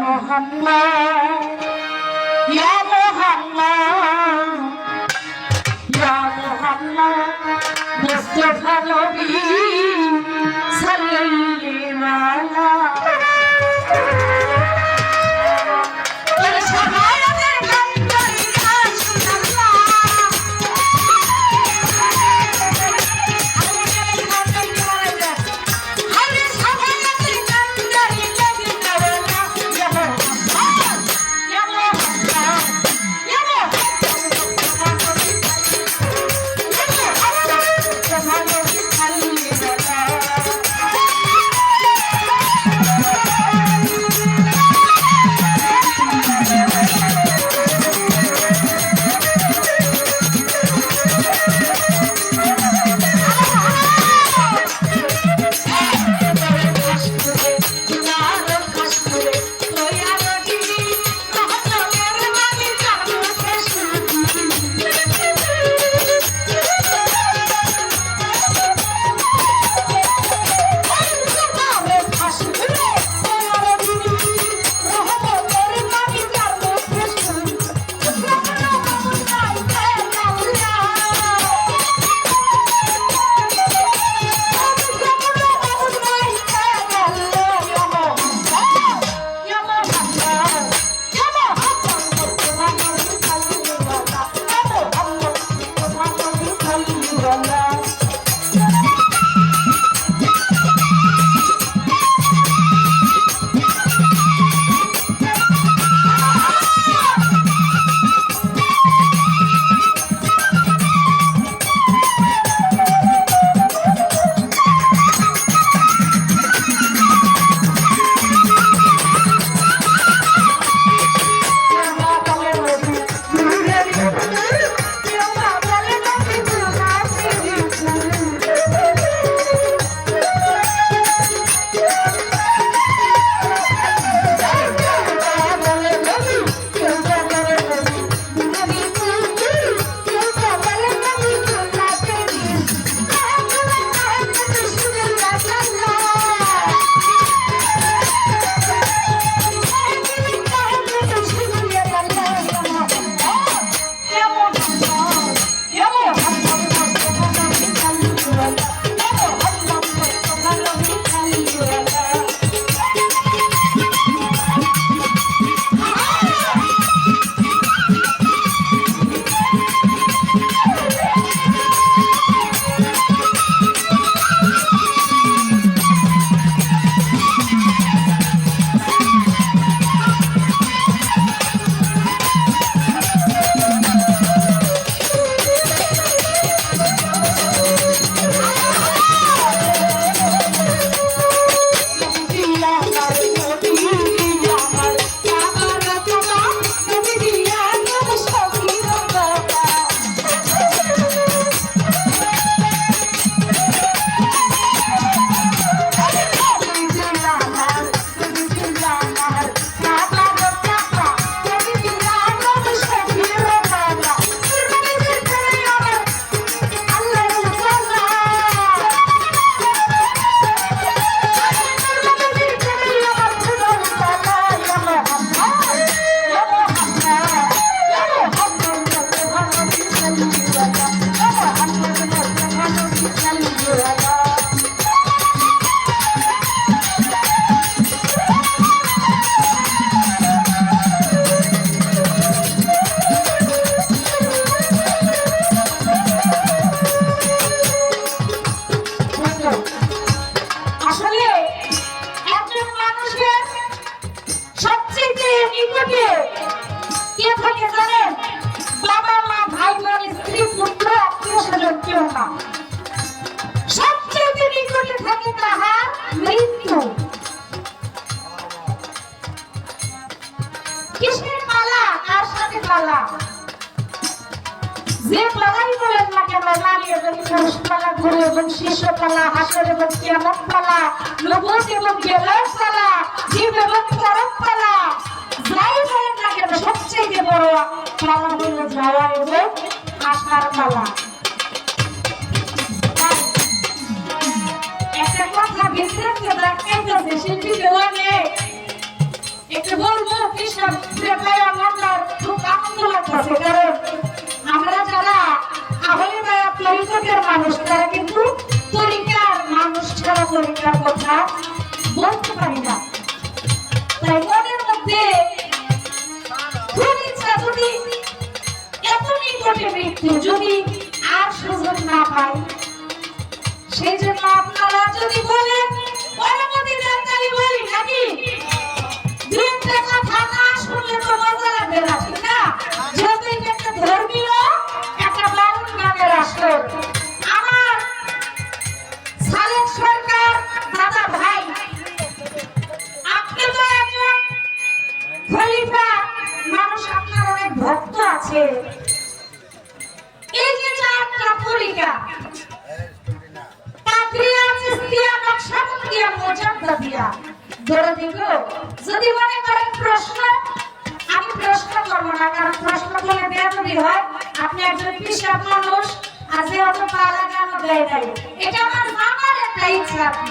মোহাম্মদ। কিসের পালা? কার সাথে পালা? যে পালাই বলেন না কেন, নারী এবং পুরুষ পালা, গুরু এবং শিষ্য পালা, হাসর এবং কিয়ামত পালা নবুত এবং গেলার পালা, জীব এবং পরম পালা। যাই বলেন সবচেয়ে বড় পালা হলো যাওয়া পালা। বিস্তারিত দেখাইতেছে শিল্পী দেওয়ানে একটু বলব কৃষ্ণ আমার খুব আনন্দ কারণ আমরা যারা আহলে তরিকতের মানুষ তারা কিন্তু তরিকার মানুষ ছাড়া তরিকার কথা বলতে পারি না তাই মনের মধ্যে যদি যদি আর সুযোগ না পাই সেই জন্য আপনারা যদি বলেন ভক্ত আছে। এই যে চারটা তরিকা নকশবন্দিয়া মুজাদ্দাদিয়া ধরে দিব যদি মনে করেন প্রশ্ন, আমি প্রশ্ন করব না, কারণ প্রশ্ন করলে বেয়াদবি হয়। আপনি একজন কৃষক মানুষ আজকে অত পালা কেন দেয় এটা আমার জানার একটা ইচ্ছা আপনি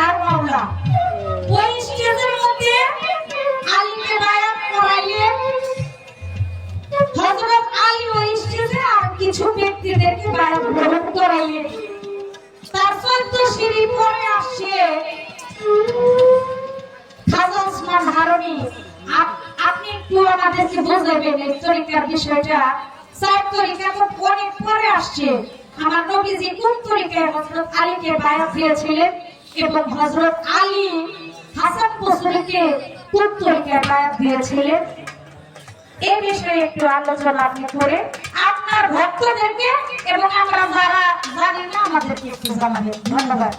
তার মাওলা ওই স্টেজের মধ্যে আলীকে বায়াত করাইলেন হযরত আলী ওই স্টেজে আর কিছু ব্যক্তিদেরকে বায়াত গ্রহণ করাইলেন তারপর তো সিঁড়ি পরে আসছে খাজা ওসমান হারুনি। আপনি একটু আমাদেরকে বুঝাবেন এই তরিকার বিষয়টা। সাইড তরিকা তো অনেক পরে আসছে। আমার নবীজি কোন তরিকায় হযরত আলীকে বায়াত দিয়েছিলেন? এবং হজরত আলী হাসান বসরিকে পুত্র বায়াত দিয়েছিলেন। এ বিষয়ে একটু আলোচনা আপনি করে আপনার ভক্তদেরকে এবং আমরা যারা জানি না, আমাদেরকে একটু জানাবেন। ধন্যবাদ।